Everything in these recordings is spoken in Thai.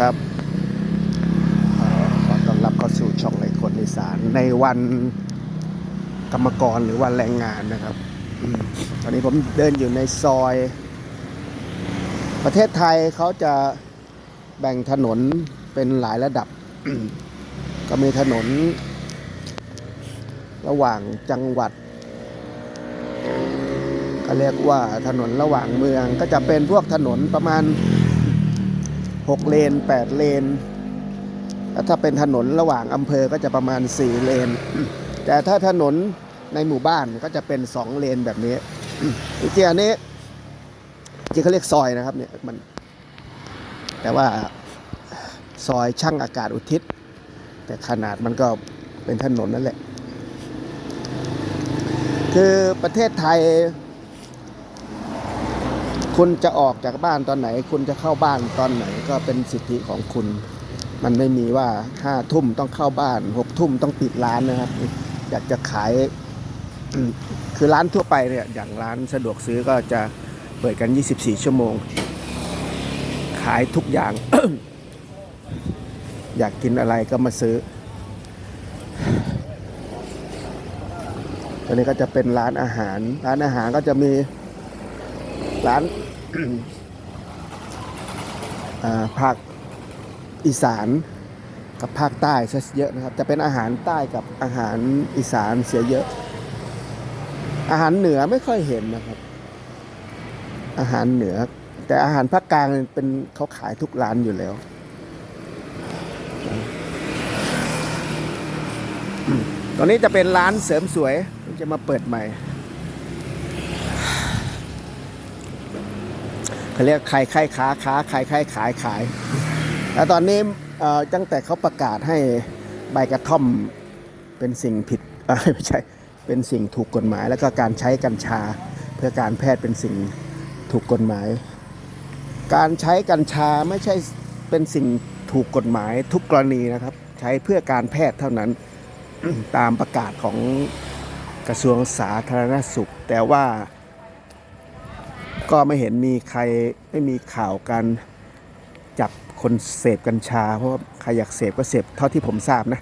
ครับเอ่อขอต้อนรับเข้าสู่ช่องในคนอีสานในวันกรรมกรหรือวันแรงงานนะครับอตอนนี้ผมเดินอยู่ในซอย ประเทศไทยเขาจะแบ่งถนนเป็นหลายระดับ ก็มีถนน ระหว่างจังหวัดก็เรียกว่าถนนระหว่างเมืองก็จะเป็นพวกถนนประมาณ 6 เลน 8 เลนแล้วถ้าเป็นถนนระหว่างอำเภอก็จะประมาณ 4 เลน แต่ถ้าถนนในหมู่บ้านก็จะเป็น 2 เลนแบบนี้จริงๆอันนี้จริงเขาเรียกซอยนะครับเนี่ยมัน แต่ว่าซอยช่างอากาศอุทิศ แต่ขนาดมันก็เป็นถนนนั่นแหละ คือประเทศไทย คุณจะออกจากบ้านตอนไหน คุณจะเข้าบ้านตอนไหนก็เป็นสิทธิของคุณ มันไม่มีว่าห้าทุ่มต้องเข้าบ้านหกทุ่มต้องปิดร้านนะครับ อยากจะขาย คือร้านทั่วไปเนี่ยอย่างร้านสะดวกซื้อก็จะเปิดกัน 24 ชั่วโมง ขายทุกอย่าง อยากกินอะไรก็มาซื้อตัวนี้ก็จะเป็นร้านอาหาร ร้านอาหารก็จะมี ร้านาภาคอีสานกับภาคใต้ซะเยอะนะครับจะเป็นอาหารใต้กับอาหารอีสานเสียเยอะ อาหารเหนือไม่ค่อยเห็นนะครับ อาหารเหนือ แต่อาหารภาคกลางเป็นเขาขายทุกร้านอยู่แล้วตอนนี้จะเป็นร้านเสริมสวยที่จะมาเปิดใหม่ เขาเรียกใครใครค้าค้าใครใครขายขาย แล้วตอนนี้ตั้งแต่เขาประกาศให้ใบกระท่อมเป็นสิ่งผิดไม่ใช่เป็นสิ่งถูกกฎหมาย แล้วก็การใช้กัญชาเพื่อการแพทย์เป็นสิ่งถูกกฎหมาย การใช้กัญชาไม่ใช่เป็นสิ่งถูกกฎหมายทุกกรณีนะครับ ใช้เพื่อการแพทย์เท่านั้นตามประกาศของกระทรวงสาธารณสุข แต่ว่า ก็ไม่เห็นมีใครไม่มีข่าวการจับคนเสพกัญชา เพราะใครอยากเสพก็เสพเท่าที่ผมทราบนะ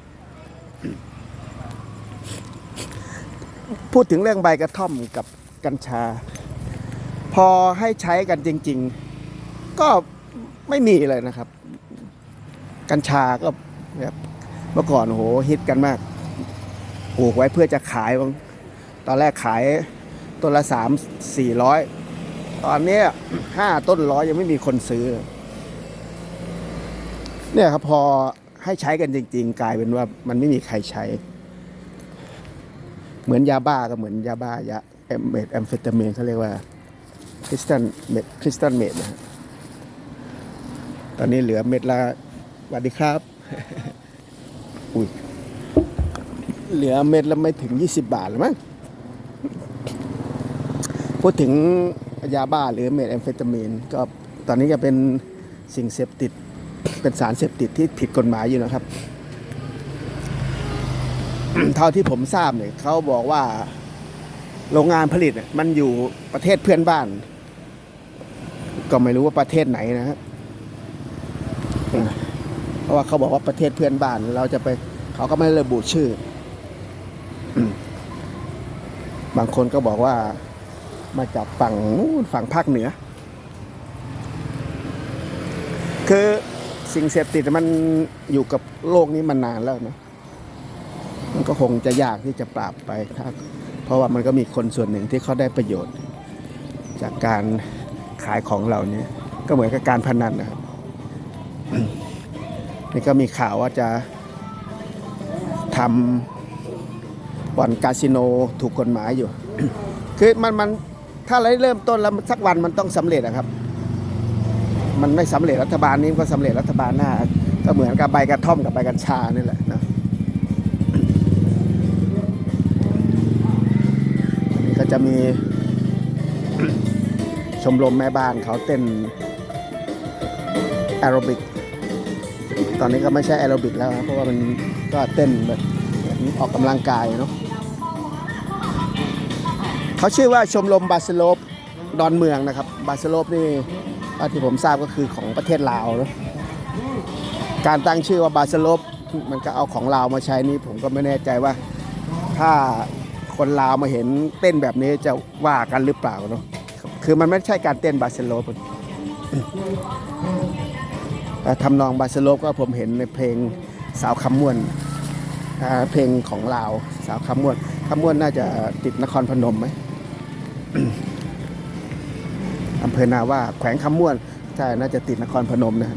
พูดถึงเรื่องใบกระท่อมกับกัญชา พอให้ใช้กันจริง ๆ ก็ไม่มีเลยนะครับ กัญชาก็แบบเมื่อก่อนโหฮิตกันมากปลูกไว้เพื่อจะขายตอนแรกขายต้นละสามสี่ร้อย ตอนนี้ห้าต้นร้อยยังไม่มีคนซื้อ เนี่ยครับพอให้ใช้กันจริง ๆ กลายเป็นว่ามันไม่มีใครใช้ เหมือนยาบ้าก็เหมือนยาบ้ายาแอมเมดแอมเฟตามีนเขาเรียกว่าคริสตันเมดคริสตันเมดนะฮะตอนนี้เหลือเม็ดละสวัสดีครับ อุ้ยเหลือเม็ดละไม่ถึง 20 บาทหรือมั้งพูดถึง ยาบ้าหรือเมทแอมเฟตามีนก็ตอนนี้ก็เป็นสิ่งเสพติด เป็นสารเสพติดที่ผิดกฎหมายอยู่นะครับ เท่าที่ผมทราบเนี่ยเขาบอกว่าโรงงานผลิตมันอยู่ประเทศเพื่อนบ้าน ก็ไม่รู้ว่าประเทศไหนนะฮะเพราะว่าเขาบอกว่าประเทศเพื่อนบ้าน เราจะไปเขาก็ไม่ระบุชื่อบางคนก็บอกว่า มาจากฝั่งนู้นฝั่งภาคเหนือ คือสิ่งเสพติดมันอยู่กับโลกนี้มานานแล้วนะมันก็คงจะยากที่จะปราบไปถ้าเพราะว่ามันก็มีคนส่วนหนึ่งที่เขาได้ประโยชน์ จากการขายของเหล่านี้ก็เหมือนกับการพนันนะครับนี่ก็มีข่าวว่าจะทำบ่อนคาสิโนถูกกฎหมายอยู่ คือมันมัน ถ้าเราเริ่มต้นแล้วสักวันมันต้องสำเร็จอะครับ มันไม่สำเร็จรัฐบาลนี้ก็สำเร็จรัฐบาลหน้า ก็เหมือนกับใบกระท่อมกับใบกัญชานี่แหละนะนี่ก็จะมีชมรมแม่บ้านเขาเต้นแอโรบิก ตอนนี้ก็ไม่ใช่แอโรบิกแล้วนะเพราะว่ามันก็เต้นแบบออกกำลังกายเนาะ เขาชื่อว่าชมรมบาสโลปดอนเมืองนะครับ บาสโลปนี่ที่ผมทราบก็คือของประเทศลาวเนะการตั้งชื่อว่าบาสโลปมันก็เอาของลาวมาใช้นี่ผมก็ไม่แน่ใจว่า ถ้าคนลาวมาเห็นเต้นแบบนี้จะว่ากันหรือเปล่าเนาะคือมันไม่ใช่การเต้นบาสโลปแต่ทำนองบาสโลปก็ผมเห็นในเพลงสาวคำม่วนเพลงของลาวสาวคำม่วนคำม่วนน่าจะติดนครพนมไหม อำเภอนาว่าแขวงคำม่วน ใช่ น่าจะติดนครพนมนะ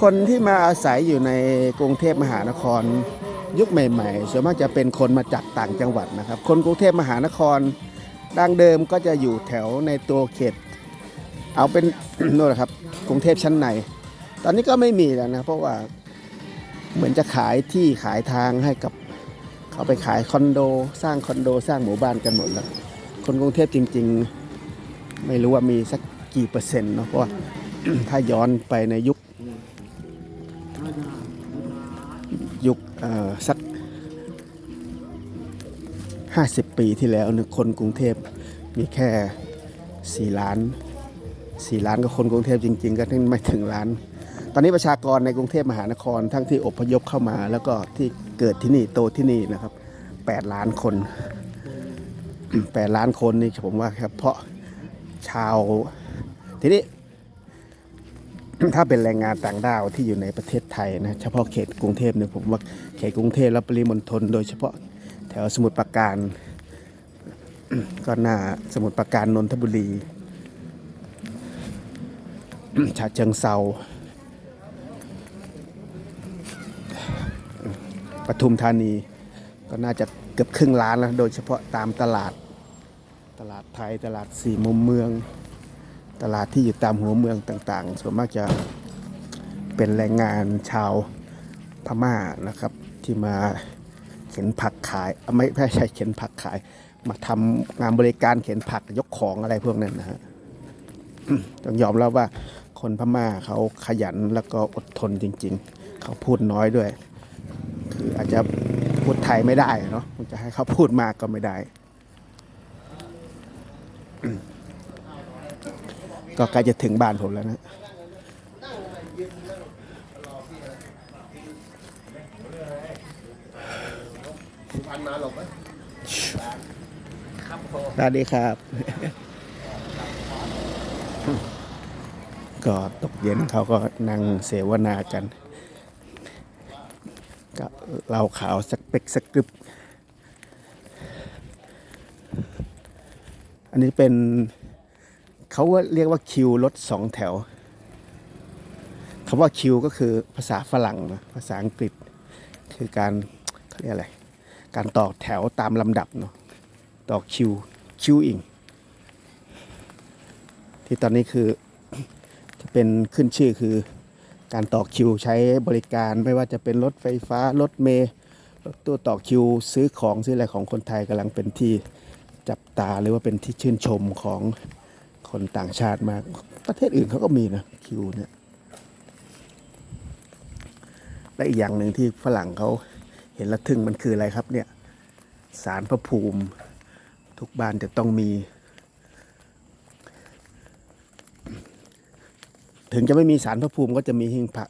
คนที่มาอาศัยอยู่ในกรุงเทพมหานคร ยุคใหม่ๆส่วนมากจะเป็นคนมาจากต่างจังหวัดนะครับ คนกรุงเทพมหานครดังเดิมก็จะอยู่แถวในตัวเขต เอาเป็นโน่นแหละครับกรุงเทพชั้นใน ตอนนี้ก็ไม่มีแล้วนะเพราะว่าเหมือนจะขายที่ขายทางให้กับเขาไปขายคอนโด สร้างคอนโดสร้างหมู่บ้านกันหมดแล้วคนกรุงเทพจริง ๆ ไม่รู้ว่ามีสักกี่เปอร์เซ็นต์เนาะเพราะว่าถ้าย้อนไปในยุค 50 ปีที่แล้วนี่คนกรุงเทพมีแค่ 4 ล้าน 4 ล้านก็คนกรุงเทพจริง ๆ ก็ไม่ถึงล้าน ตอนนี้ประชากรในกรุงเทพมหานครทั้งที่อพยพเข้ามา แล้วก็ที่เกิดที่นี่โตที่นี่นะครับ 8 ล้านคน 8 ล้านคนนี่ผมว่าครับเพราะชาวทีนี้ถ้าเป็นแรงงานต่างด้าวที่อยู่ในประเทศไทยนะเฉพาะเขตกรุงเทพเนี่ยผมว่าเขตกรุงเทพและปริมณฑลโดยเฉพาะ แถวสมุทรปราการ ก็น่าสมุทรปราการนนทบุรีฉะเชิงเซาปทุมธานี ก็น่าจะเกือบครึ่งล้านแล้ว โดยเฉพาะตามตลาด ตลาดไทย ตลาดสี่มุมเมือง ตลาดที่อยู่ตามหัวเมืองต่าง ๆ ส่วนมากจะเป็นแรงงานชาวพม่านะครับที่มา เข็นผักขาย ไม่ไม่ใช่เข็นผักขาย มาทำงานบริการเข็นผักยกของอะไรพวกนั้นนะฮะต้องยอมรับว่าคนพม่าเขาขยันแล้วก็อดทนจริง ๆ เขาพูดน้อยด้วย คืออาจจะพูดไทยไม่ได้เนาะจะให้เขาพูดมากก็ไม่ได้ ก็ใกล้จะถึงบ้านผมแล้วนะ พันมาหลบไหมสวัสดีครับ ก็ตกเย็นเขาก็นั่งเสวนากันก็เหล่าขาวสักเป๊กสักกึบ อันนี้เป็นเขาว่าเรียกว่าคิวรถสองแถวคำว่าคิวก็คือภาษาฝรั่งนะภาษาอังกฤษ คือการเขาเรียกอะไร การต่อแถวตามลำดับเนาะต่อคิวคิวอิง ที่ตอนนี้คือจะเป็นขึ้นชื่อคือการต่อคิวใช้บริการไม่ว่าจะเป็นรถไฟฟ้ารถเมล์รถตู้ต่อคิวซื้อของซื้ออะไรของคนไทยกำลังเป็นที่จับตาหรือว่าเป็นที่ชื่นชมของคนต่างชาติมาก ประเทศอื่นเขาก็มีนะคิวเนี่ยและอีกอย่างหนึ่งที่ฝรั่งเขา ห็นและทึ่งมันคืออะไรครับเนี่ยสารพระภูมิ ทุกบ้านจะต้องมี ถึงจะไม่มีสารพระภูมิก็จะมีหิ้งพระ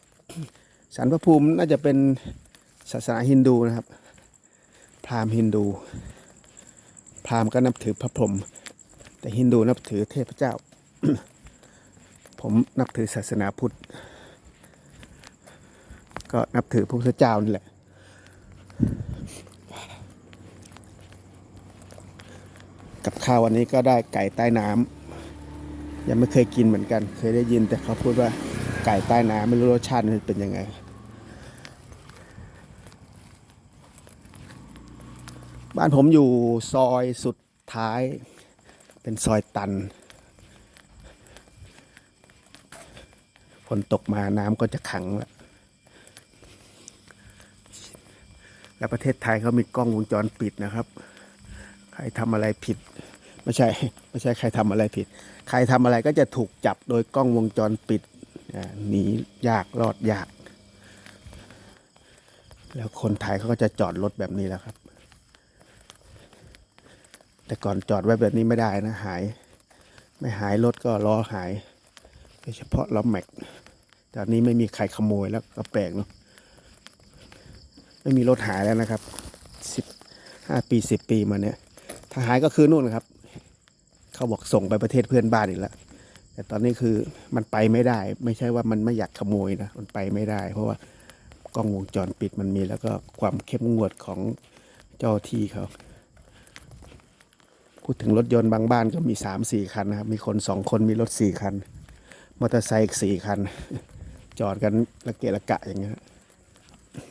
สารพระภูมิน่าจะเป็นศาสนาฮินดูนะครับ พราหมณ์ฮินดู พราหมณ์ก็นับถือพระพรหมแต่ฮินดูนับถือเทพเจ้า ผมนับถือศาสนาพุทธ ก็นับถือพระพุทธเจ้านี่แหละ กับ ข้าววันนี้ก็ได้ไก่ใต้น้ำยังไม่เคยกินเหมือนกัน เคยได้ยินแต่เขาพูดว่าไก่ใต้น้ำไม่รู้รสชาติมันเป็นยังไงบ้านผมอยู่ซอยสุดท้าย เป็นซอยตันฝนตกมาน้ำก็จะขังแล้วแล้วประเทศไทยเขามีกล้องวงจรปิดนะครับ ใครทำอะไรผิด ไม่ใช่ไม่ใช่ใครทำอะไรผิด ใครทำอะไรก็จะถูกจับโดยกล้องวงจรปิดหนียากรอดยาก แล้วคนไทยเขาก็จะจอดรถแบบนี้แล้วครับ แต่ก่อนจอดไว้แบบนี้ไม่ได้นะหาย ไม่หายรถก็ล้อหายโดยเฉพาะล้อแม็กตอนนี้ไม่มีใครขโมยแล้วก็แปลกเนาะไม่มีรถหายแล้วนะครับสิบห้าปีสิบปีมาเนี้ยถ้าหายก็คือนู่นนะครับ เขาบอกส่งไปประเทศเพื่อนบ้านอีกแล้วแต่ตอนนี้คือมันไปไม่ได้ ไม่ใช่ว่ามันไม่อยากขโมยนะมันไปไม่ได้ เพราะว่ากล้องวงจรปิดมันมีแล้วก็ความเข้มงวดของเจ้าที่เขาพูดถึงรถยนต์บางบ้านก็มีสามสี่คันนะครับ มีคนสองคนมีรถสี่คัน มอเตอร์ไซค์อีกสี่คัน จอดกันระเกะระกะอย่างเงี้ย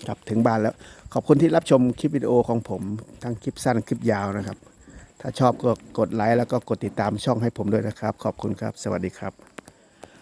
ครับถึงบ้านแล้ว ขอบคุณที่รับชมคลิปวิดีโอของผม ทั้งคลิปสั้นคลิปยาวนะครับ ถ้าชอบก็กดไลค์แล้วก็กดติดตามช่องให้ผมด้วยนะครับ ขอบคุณครับ สวัสดีครับ